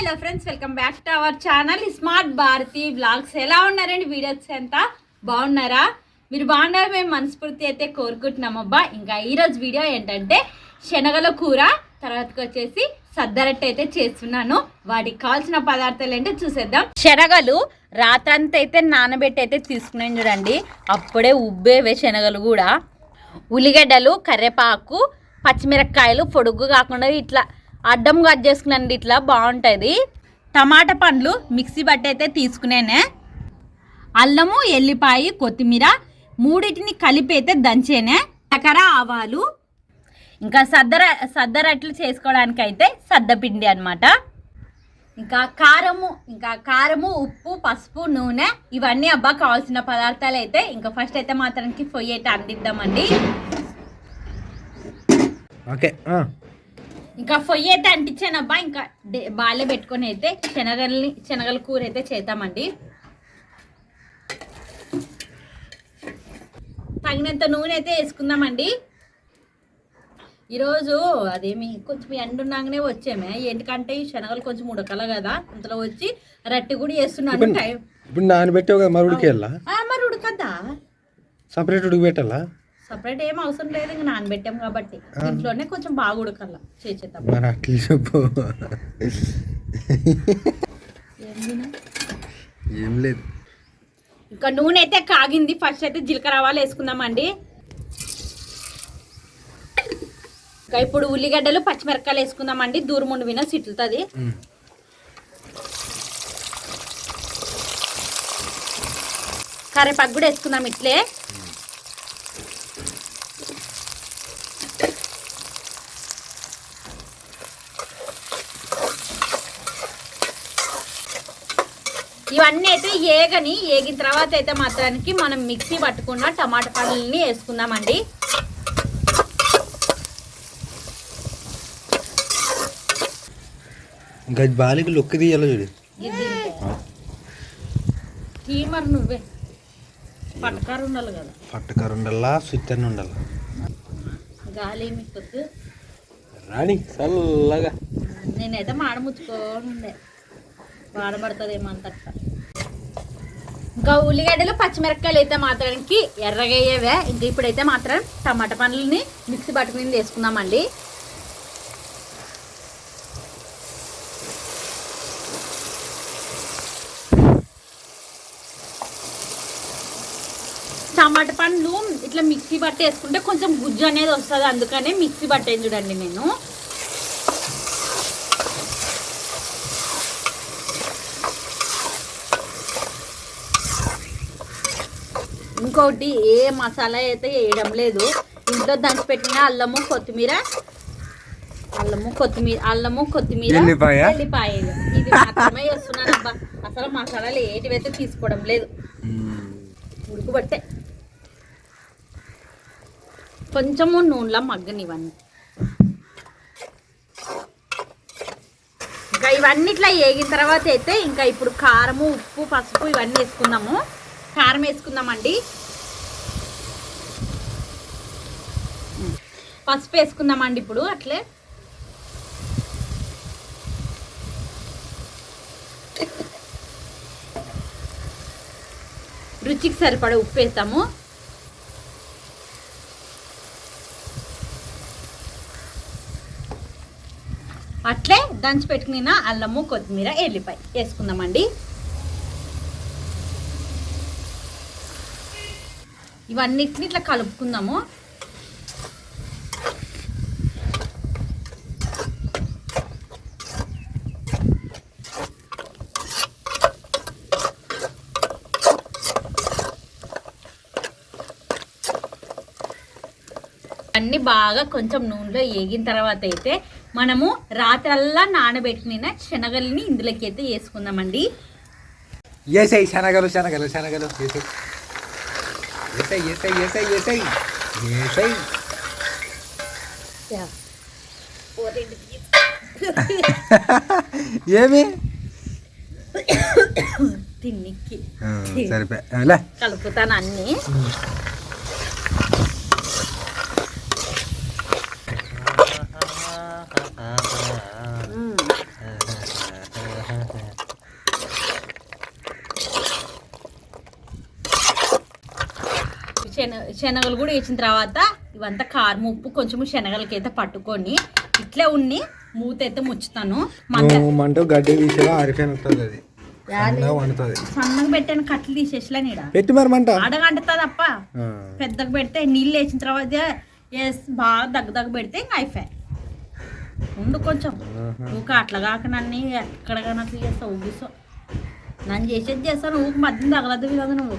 Hello friends welcome back to our channel. Smart Bharathi blogs ఎలా ఉన్నారండి? Videos అంతా బాగున్నారా? మీరు బాగున్నారు? మేము మనస్ఫూర్తి అయితే కోరుకుంటున్నామబ్బా. ఇంకా ఈరోజు వీడియో ఏంటంటే శనగల కూర తర్వాతకి వచ్చేసి సద్దరట్టు అయితే చేస్తున్నాను. వాటికి కావాల్సిన పదార్థాలు ఏంటో చూసేద్దాం. శనగలు రాత్రంతా అయితే నానబెట్టి అయితే తీసుకున్నాను చూడండి. అప్పుడే ఉబ్బేవే శనగలు కూడా. ఉల్లిగడ్డలు కరివేపాకు పచ్చిమిరపకాయలు పొడుగు కాకుండా ఇట్లా అడ్డం కట్ చేసుకున్నాండి ఇట్లా బాగుంటుంది. టమాటా పండ్లు మిక్సీ బట్టి అయితే తీసుకునేనే. అల్లము ఎల్లిపాయి కొత్తిమీర మూడింటిని కలిపి అయితే దంచేనే. చక్కెర ఆవాలు. ఇంకా సద్దర సద్దరట్లు చేసుకోవడానికి అయితే సద్దపిండి అన్నమాట. ఇంకా కారము ఇంకా కారము ఉప్పు పసుపు నూనె ఇవన్నీ అబ్బా కావాల్సిన పదార్థాలు అయితే ఇంకా ఫస్ట్ అయితే మాత్రానికి పొయ్యి అయితే అందిద్దామండి. ఓకే ఇంకా పొయ్యి అయితే అంటించానబ్బా ఇంకా బాలే పెట్టుకొని అయితే శనగల్ని శనగల కూర అయితే చేద్దామండి. తగినంత నూనె అయితే వేసుకుందామండి. ఈరోజు అదేమి కొంచెం ఎండున్నాగానే వచ్చామే. ఎందుకంటే ఈ శనగలు కొంచెం ఉడకల కదా. అంతలో వచ్చి రట్టి కూడా వేస్తున్నాను. టైం ఇప్పుడు నానబెట్టావు కదా మరి ఉడికేయాలా? మరి ఉడకద్దా? సపరేట్ ఉడికిపెట్టాలా? సపరేట్ ఏం అవసరం లేదు ఇంకా నానబెట్టాం కాబట్టి. ఇంట్లోనే కొంచెం బాగా ఉడకల్లా చేసేద్దాం మరి అట్లా చెప్పు ఏం లేదు. ఇంకా నూనె అయితే కాగింది ఫస్ట్ అయితే జీలకర్ర ఆవాలు వేసుకుందామండి. ఇంకా ఇప్పుడు ఉల్లిగడ్డలు పచ్చిమిరపకాయలు వేసుకుందామండి. దూరం ఉండి విన సిట్లుతుంది. ఉమ్. కరివేపాకు కూడా వేసుకుందాం ఇట్లే. ఇవన్నీ అయితే ఏగని ఏగిన తర్వాత అయితే మాత్రానికి మనం మిక్సీ పట్టుకున్న టమాటా పళ్ళని వేసుకుందామండి. ఇంకా బాలికి లొక్కి తీయాలి చూడు. తీమర్ నువ్వే. పట్టకారు ఉండాలి కదా. పట్టకారు ఉండాలా అని ఉండాలా గాలి మీకు రాణి చల్లగా. నేనైతే మాడ ముచ్చుకొని ఉండే. వాడబడుతుందేమో అంత ఇంకా ఉల్లిగడ్డలు పచ్చిమిరపకాయలు అయితే మాత్రానికి ఎర్రగయ్యేవే. ఇంకా ఇప్పుడైతే మాత్రం టమాటా పండ్లని మిక్సీ పట్టుకుని వేసుకుందామండి. టమాటా పండ్లు ఇట్లా మిక్సీ బట్ట వేసుకుంటే కొంచెం గుజ్జు అనేది వస్తుంది అందుకనే మిక్సీ బట్ట చూడండి నేను. ఇంకోటి ఏ మసాలా అయితే వేయడం లేదు. ఇంట్లో దంచి పెట్టిన అల్లము కొత్తిమీర అల్లము కొత్తిమీర అల్లము కొత్తిమీర ఎల్లిపాయ? ఇది మాత్రమే వేస్తున్నాను అబ్బా. అసలు మసాలాలు ఏటివైతే తీసుకోవడం లేదు. ఉడుకుబట్టే. కొంచెము నూనెలో మగ్గని ఇవన్నీ ఇంకా ఇవన్నీ ఇట్లా వేగిన తర్వాత అయితే ఇంకా ఇప్పుడు కారము ఉప్పు పసుపు ఇవన్నీ వేసుకుందాము. కారం వేసుకుందామండి. పసుపు వేసుకుందామండి ఇప్పుడు అట్లే. రుచికి సరిపడ ఉప్పు వేస్తాము. అట్లే దంచి పెట్టుకున్న అల్లము కొత్తిమీర ఎల్లిపాయ వేసుకుందామండి. ఇవన్నిటిని ఇట్లా కలుపుకుందాము. అన్ని బాగా కొంచెం నూనెలో ఏగిన తర్వాత అయితే మనము రాత్రల్లా నానబెట్టిన శనగల్ని ఇందులోకి అయితే వేసుకుందామండి. ఏసై శనగలు శనగలు శనగలు ఏసై ఏసై ఏసై ఏసై ఏసై ఏసై ఏమి? తిన్నికి. సరిపోయా. కలుపుతాను అన్ని మ్మ్. శన శనగలు కూడా వేసిన తర్వాత ఇవంతా కారం ఉప్పు కొంచెం శనగలకి అయితే పట్టుకొని ఇట్లే ఉన్ని మూత అయితే ముచ్చుతాను. మంట నువ్వు మంట గడ్డి తీసేలా ఆరిపోయిన వస్తుంది అది. సన్నగా పెట్టాను కట్లు తీసేసలే నీడ. పెట్టి మరి మంట. అడగంటుతుంది అప్ప ఆ. పెద్దగా పెడితే నీళ్ళు వేసిన తర్వాత బాగా దగ్గ దగ్గ పెడితే ఇంకా అయిపోయాయి. ఉండు కొంచెం. ఊక అట్లా కాక నన్ను ఎక్కడ అట్లా చేస్తావు ఊగిసో నన్ను చేసేది చేస్తాను ఊక మధ్య తగలద్దు కదా నువ్వు.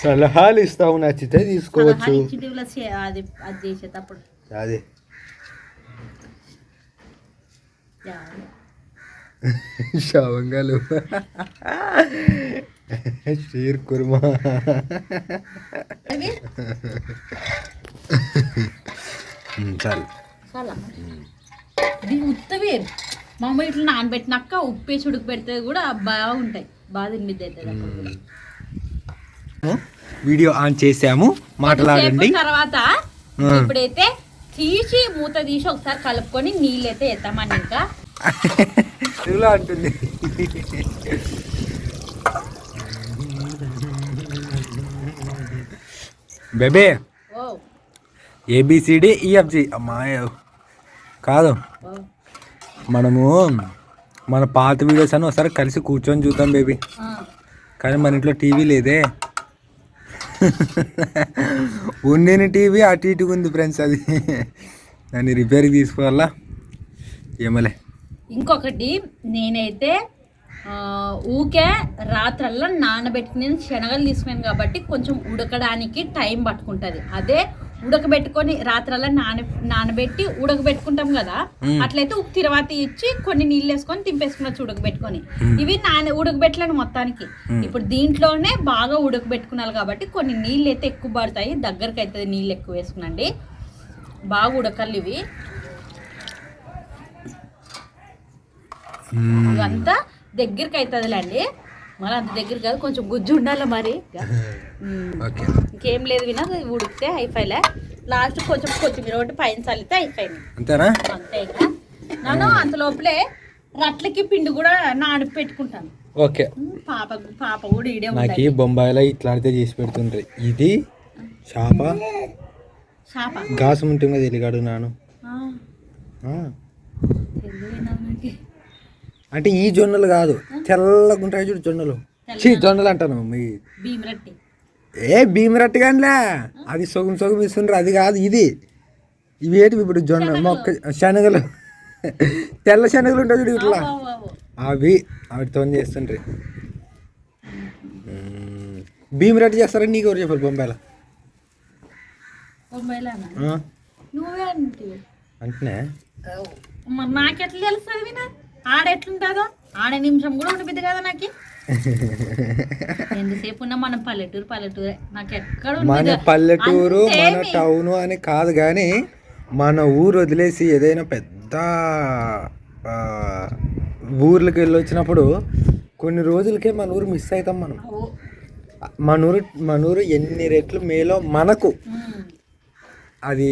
సలహాలు ఇస్తావు నచ్చితే తీసుకోవచ్చు అది అది చేసేటప్పుడు అది యా. షవంగాలు షీర్ కుర్మా చాలు ఇది ఉత్తవి మా అమ్మ ఇట్లా నానబెట్టినాక ఉప్పేసి ఉడుకు పెడితే కూడా బాగుంటాయి. బాగా అవుతుంది కూడా. వీడియో ఆన్ చేసాము మాట్లాడండి. తర్వాత. ఇప్పుడైతే తీసి మూత తీసి ఒకసారి కలుపుకొని నీళ్ళు అయితే ఎత్తామని ఇంకా. తెలుగులో అంటుంది. బేబే. ఏబిసిడి ఈఎఫ్జి అమ్మా కాదు. మనము మన పాత వీడియోస్ అని ఒకసారి కలిసి కూర్చొని చూద్దాం బేబీ. కానీ మన ఇంట్లో టీవీ లేదే. ఉండిన టీవీ అటు ఇటుగా ఉంది ఫ్రెండ్స్ అది. దాన్ని రిపేర్కి తీసుకోవాలా? ఏమలే. ఇంకొకటి నేనైతే ఊకే రాత్రల్లా నానబెట్టుకుని శనగలు తీసుకున్నాను కాబట్టి కొంచెం ఉడకడానికి టైం పట్టుకుంటుంది. అదే ఉడకబెట్టుకొని రాత్రల్లా నాన నానబెట్టి ఉడకబెట్టుకుంటాం కదా. అట్లయితే ఉప్పు తిరువాత ఇచ్చి కొన్ని నీళ్ళు వేసుకొని తింపేసుకున్నచ్చు ఉడకబెట్టుకొని. ఇవి నాన ఉడకబెట్టలేను మొత్తానికి. ఇప్పుడు దీంట్లోనే బాగా ఉడకబెట్టుకున్నాను కాబట్టి కొన్ని నీళ్ళు అయితే ఎక్కువ పడతాయి దగ్గరకు అవుతుంది నీళ్ళు ఎక్కువ వేసుకునండి బాగా ఉడకాలి ఇవి. ఇవంతా దగ్గరికి అవుతుందిలేండి మరి అంత దగ్గర కాదు కొంచెం గుజ్జు ఉండాలి మరి. ఇంకేం లేదు వినా ఉడికితే అయిపోయిలే లాస్ట్ కొంచెం కొత్తిమీర ఒకటి పైన చల్లితే అయిపోయింది. అంతేనా? అంతే నేను అంత లోపలే రట్లకి పిండి కూడా నాని పెట్టుకుంటాను. ఓకే. పాప పాప కూడా ఈడే నాకు బొంబాయిలో ఇట్లాంటిదే చేసి పెడుతుంటాయి ఇది చేప? చేప. గాసం ఉంటుంది కదా ఎలిగాడు నాను ఆ, ఆ. తెలుగు వినాలి నాకు. అంటే ఈ జొన్నలు కాదు తెల్లగా ఉంటాయి చూడు జొన్నలు. చీ జొన్నలు అంటాను మీ ఏ భీమరట్టి కానిలే అది సొగం సొగం ఇస్తుండ్రు అది కాదు ఇది. ఇవి ఏంటి ఇప్పుడు జొన్న మొక్క శనగలు. తెల్ల శనగలు ఉంటాయి చూడు ఇట్లా. అవి వాటితో చేస్తుండ్రి. భీమరట్టి చేస్తారని నీకు ఎవరు చెప్పారు బొంబాయిలో? అంటే నాకెట్లా వినా? ఆడ ఎట్లుంటుందో ఆడ నిమిషం కూడా ఉండిపోద్ది కదా నాకు? ఎంతసేపు ఉన్నా మన పల్లెటూరు పల్లెటూరే. నాకు ఎక్కడ మన. పల్లెటూరు మన. టౌను అని కాదు కానీ మన ఊరు వదిలేసి ఏదైనా పెద్ద ఊర్లకు వెళ్ళి వచ్చినప్పుడు కొన్ని రోజులకే మన ఊరు మిస్ అవుతాం మనం. మన ఊరు మన ఊరు ఎన్ని రెట్లు మేలో మనకు. అది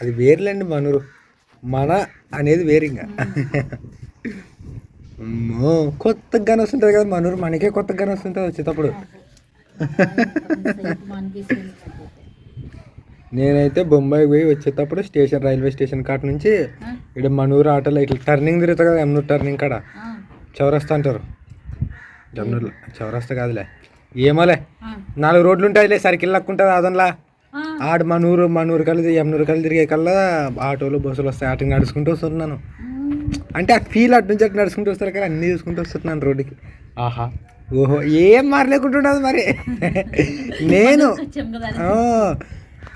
అది వేర్లేండి మన ఊరు. మన అనేది వేరు ఇంకా. అమ్మో, కొత్తగా గాని వస్తుంటుంది కదా మన ఊరు మనకే కొత్తగా గాని వస్తుంటుంది వచ్చేటప్పుడు. నేనైతే బొంబాయి పోయి వచ్చేటప్పుడు స్టేషన్ రైల్వే స్టేషన్ కాట నుంచి ఇక్కడ మనూరు ఆటోలో ఇట్లా టర్నింగ్ తిరుగుతుంది కదా ఎమ్నూరు టర్నింగ్ కాడ. చౌరస్తా అంటారు. జమ్నూరులో. చౌరస్తా కాదులే. ఏమోలే. నాలుగు రోడ్లు ఉంటాయిలే సర్కిల్ లక్కుంటుంది అదనలా ఆడు మనూరు మనూరు కలిసి ఎమ్నూరు కలిసి తిరిగే కల్లా ఆటోలు బస్సులు వస్తాయి. అటు నడుచుకుంటూ వస్తున్నాను అంటే ఆ ఫీల్ అటు నుంచి అటు నడుచుకుంటూ వస్తారు కదా అన్నీ చూసుకుంటూ వస్తున్నాను రోడ్డుకి. ఆహా. ఓహో ఏం మారలేకుంటున్నది మరి. నేను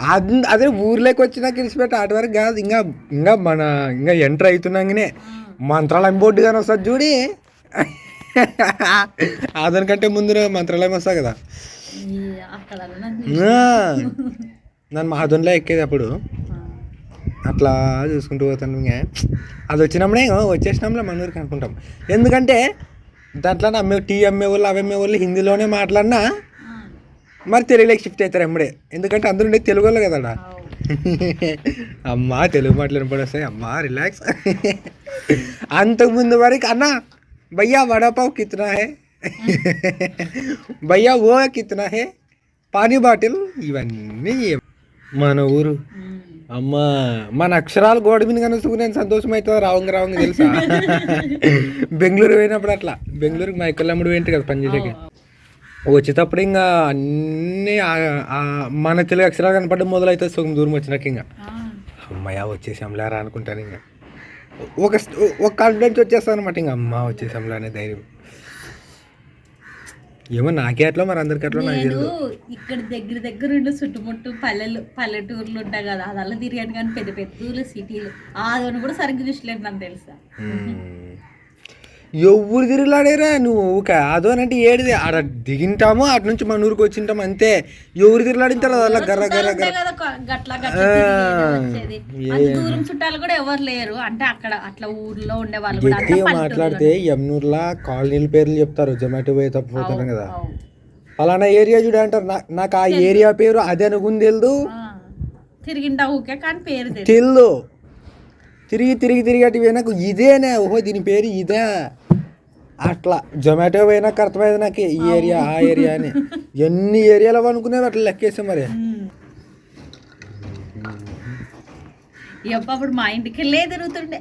అద్- అదే ఊర్లోకి వచ్చినాక ఇడిచిపెట్టి అటు వరకు కాదు. ఇంకా ఇంకా మన ఇంకా ఎంటర్ అవుతున్నాగానే మంత్రాలయం బోర్డు కానీ వస్తుంది చూడి. అదనికంటే ముందు మంత్రాలయం వస్తా కదా. నన్ను మహాధోన్లో ఎక్కేది అప్పుడు. అట్లా చూసుకుంటూ పోతాను ఇంకా. అది వచ్చినప్పుడే వచ్చేసినప్పుడు మన ఊరికి అనుకుంటాం. ఎందుకంటే దాంట్లో అమ్మే టీ అమ్మే వాళ్ళు అవి అమ్మే వాళ్ళు హిందీలోనే మాట్లాడినా మరి తెలుగులోకి షిఫ్ట్ అవుతారు ఎమ్మడే. ఎందుకంటే అందరూ ఉండేది తెలుగు వాళ్ళు కదా అమ్మా తెలుగు మాటలు వస్తాయి. అమ్మా రిలాక్స్ అంతకుముందు వరకు అన్న భయ్యా వడపావు కిత్నా హే? భయ్యా గోవా కితనా హే పానీ బాటిల్ ఇవన్నీ మన ఊరు అమ్మ మన అక్షరాలు గోడ మీద కనుసుకు నేను సంతోషం అవుతుంది రావంగ రావంగ తెలుసా బెంగళూరు పోయినప్పుడు అట్లా బెంగళూరు మా ఏంటి కదా పనిచేసే వచ్చేటప్పుడు ఇంకా అన్ని మన తెలుగు అక్షరాలు కనపడడం మొదలైతే సుఖం దూరం వచ్చినాక ఇంకా అమ్మయ్య వచ్చేసాంలా అనుకుంటాను ఇంకా ఒక ఒక కాన్ఫిడెన్స్ వచ్చేస్తాను అనమాట ఇంకా అమ్మ వచ్చేసాంలే అనే ధైర్యం ఏమో నాకే అట్లా మరి అందరికీ అట్లా నాకు నేను తెలియదు ఇక్కడ దగ్గర దగ్గర ఉండే చుట్టుముట్టు పల్లెలు పల్లెటూర్లు ఉంటాయి కదా అది అలా తిరిగాను కానీ పెద్ద పెద్ద ఊర్లు సిటీలు ఆదని కూడా సరిగ్గా చూసలేదు నాకు తెలుసా. ఎవరు తిరుగులాడేరా? నువ్వు ఊక అదో అంటే ఏడిది. ఆడ దిగింటాము అటు నుంచి మన ఊరికి వచ్చింటాము అంతే. ఎవరు తిరుగులాడింటారు అలా గర్ర గర్ర గర్ర. చుట్టాలు కూడా ఎవరు లేరు. అంటే అక్కడ అట్లా ఊర్లో ఉండే వాళ్ళు కూడా అంతా గట్టిగా పల్లెటూరులో మాట్లాడితే యమునూరులా కాలనీల పేర్లు చెప్తారు. జొమాటో పోయి తప్పిపోతాను కదా. అవును. ఫలానా ఏరియా చూడ అంటారు. నాకు ఆ ఏరియా పేరు అదే అనుకుంది తెలుదు. తిరిగింటా ఊకే కానీ పేరు తెల్దు. తిరిగి తిరిగి తిరిగి అటు పోయినాక ఇదేనే. ఓహో దీని పేరు ఇదే. అట్లా జొమాటో పోయినాక అర్థమైంది నాకు ఈ ఏరియా ఆ ఏరియా అని. ఎన్ని ఏరియాలో అనుకునేవి అట్లా లెక్కేసాం మరి. ఎప్పుడు మా ఇంటికి వెళ్ళే తిరుగుతుండే.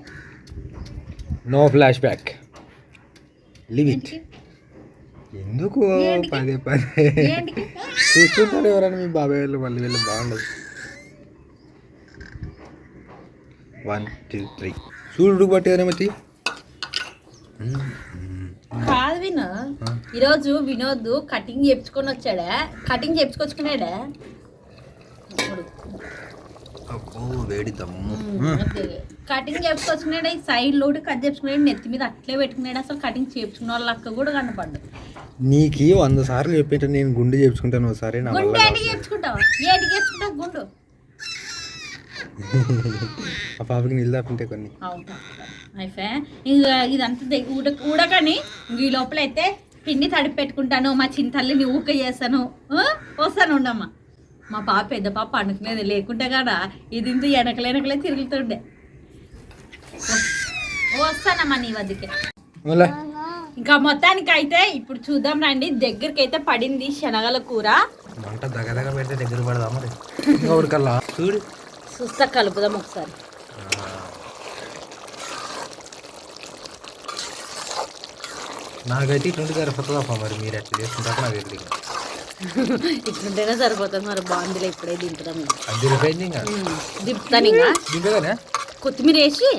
No flashback leave it ఎందుకు? పదే పదే. చూస్తుంటారు ఎవరైనా మీ బాబాయ్ వాళ్ళు మళ్ళీ వీళ్ళు బాగుండదు. వన్ టూ త్రీ చూడు పట్టేదనేమతి కాదు విను. ఈరోజు వినోద్ కటింగ్ చేపించుకొని వచ్చాడా. కటింగ్ చేపించుకొచ్చుకున్నాడా. కటింగ్ చేపించుకొచ్చుకున్నాడు ఈ సైడ్ లోటు కట్ చేపించుకున్నాడు నెత్తి మీద అట్లే పెట్టుకున్నాడు. అసలు కటింగ్ చేపించుకున్న వాళ్ళ అక్క కూడా కనపడ్డు నీకు వంద సార్లు చెప్పేట నేను గుండె చేపించుకుంటాను ఒకసారి గుండె. ఏంటికి చేపించుకుంటావా? చేపించుకుంటావు? గుండు. ఆ పాపకి నీళ్ళు కొన్ని. ఇదంతా ఉడక ఉడకని ఈ లోపల అయితే పిండి తడిపి పెట్టుకుంటాను మా చిన్న తల్లిని ఊక చేస్తాను? వస్తాను ఉండమ్మా. మా పాప పెద్ద పాప అనుకునేది లేకుంటే కాడ ఇది ఇంత వెనకలే వెనకలే తిరుగుతుండే. వస్- వస్తానమ్మా నీ వద్దకే. మళ్ళా? ఇంకా మొత్తానికి అయితే ఇప్పుడు చూద్దాం రండి దగ్గరికి అయితే పడింది శనగల కూర. దగ్గర దగ్గర పెడితే దగ్గర పడదా మరి? చూడు. చూస్తా కలుపుదాం ఒకసారి. నాకైతే ఇటువంటి సరిపోతుందా మరి మీరు ఎట్లా చేసుకుంటారో నాకు తెలియదు. ఇట్లుంటేనే సరిపోతుంది మరి బాగుందిలే ఇప్పుడే దింపుదాం దింపుతాను ఇంకా. కొత్తిమీర వేసి.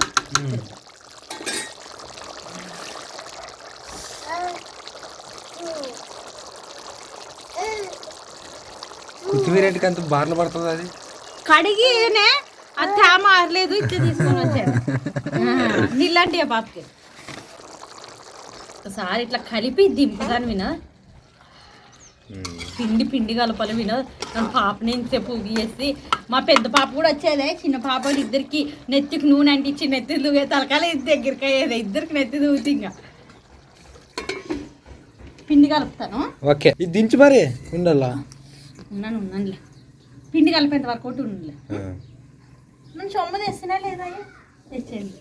కొత్తిమీర ఇంటికి అంత బార్లు పడుతుంది అది? కడిగినే ఆ తేమ ఆరలేదు ఇట్లా తీసుకొని వచ్చాడు. ఆ, నీళ్ళంటే పాపకి ఒకసారి ఇట్లా కలిపి దింపుదాను విన. పిండి పిండి కలపాలి విన. నా పాపని ఇంతసేపు ఊగియేసి మా పెద్ద పాప కూడా వచ్చేదే చిన్న పాప ఇద్దరికి నెత్తికి నూనె అంటించి నెత్తి దూగే తలకాల దగ్గరికి అయ్యేది ఇద్దరికి నెత్తి దూగుతుంది ఇంకా. పిండి కలుపుతాను. ఓకే. ఇది దించి మరి ఉండాలా ఉన్నాను ఉన్నానులే. పిండి కలిపేంత వరకు ఒకటి ఉండలే. నేను సొమ్ము తెస్తున్నా లేదా తెచ్చేయండి.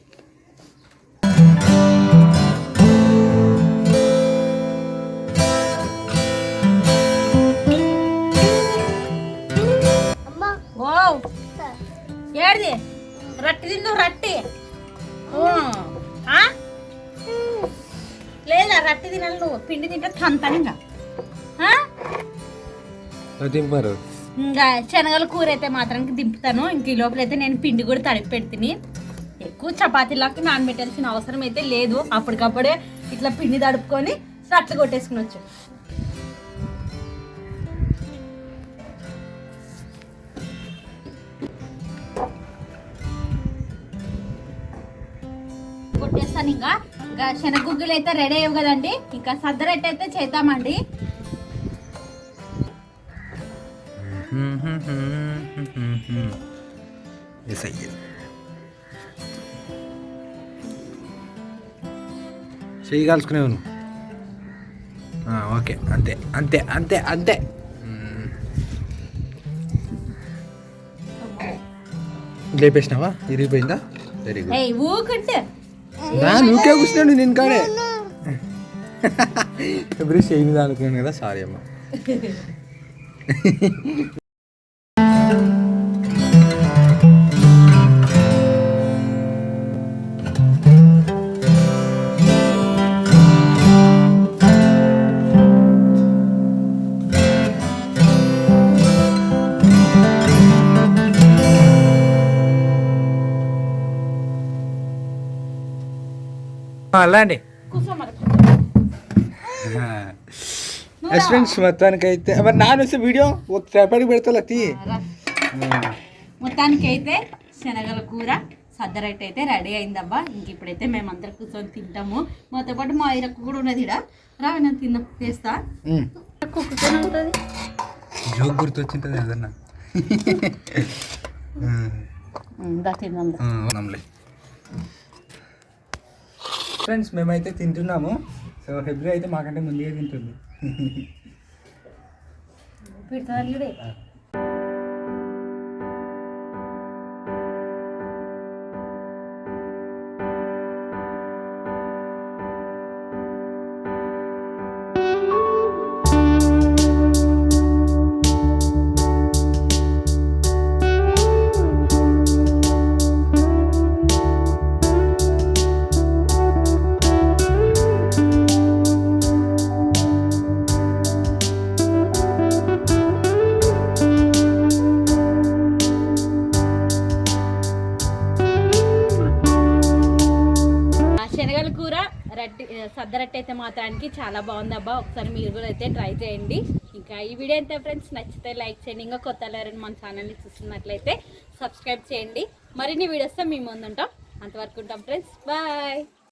ఏడిది? రట్టి తిందు రట్టి? లేదా రట్టి తినాలి నువ్వు. పిండి తింటే తంతాను ఇంకా ఆ? దింపారు ఇంకా శనగల కూర అయితే మాత్రం దింపుతాను. ఇంక ఈ లోపల అయితే నేను పిండి కూడా తడిపి పెడుతుంది ఎక్కువ చపాతీలకు నానబెట్టాల్సిన అవసరం అయితే లేదు. అప్పటికప్పుడే ఇట్లా పిండి తడుపుకొని కొట్టేసుకుని కొట్టేసుకునొచ్చు కొట్టేస్తాను ఇంకా. ఇంకా శనగుగ్గులు అయితే రెడీ అయ్యవు కదండి. ఇంకా సద్దరట్టు అయితే చేద్దామండి. కాల్చుకునేవు నువ్వు ఆ, ఓకే అంతే అంతే అంతే అంతే. లేపేసినావా ఇరిగిపోయిందా వెరీ గుడ్ నా నువ్వుకే కూర్చున్నాడు నేను కాడే ఎప్పుడు చేయి మీద అనుకున్నాను కదా సారీ అమ్మ అలా అండి కూర్చో మరి ఎస్ ఫ్రెండ్స్ మొత్తానికి అయితే మరి నాన్న వస్తే వీడియో ఒక సేపటికి పెడతా తీ మొత్తానికి అయితే శనగల కూర సద్దరైట్ అయితే రెడీ అయిందబ్బా. ఇంక ఇప్పుడైతే మేమందరం కూర్చొని తింటాము. మాతో పాటు మా ఇరకు కూడా ఉన్నది ఇడ రా నేను తిందాం చేస్తా. కుక్కనే ఉంటుంది. జోక్ గుర్తొచ్చింటుంది ఏదన్నా? తిందాం. ఫ్రెండ్స్ మేమైతే తింటున్నాము. సో హెబ్రి అయితే మాకంటే ముందుగా తింటుంది. మాత్రానికి చాలా బాగుందబ్బా. ఒకసారి మీరు కూడా అయితే ట్రై చేయండి. ఇంకా ఈ వీడియో అయితే ఫ్రెండ్స్ నచ్చితే లైక్ చేయండి. ఇంకా కొత్త ఎవరైనా మన ఛానల్ని చూస్తున్నట్లయితే సబ్స్క్రైబ్ చేయండి. మరిన్ని వీడియోస్తో మేము ముందుంటాం. అంతవరకు ఉంటాం ఫ్రెండ్స్. బాయ్.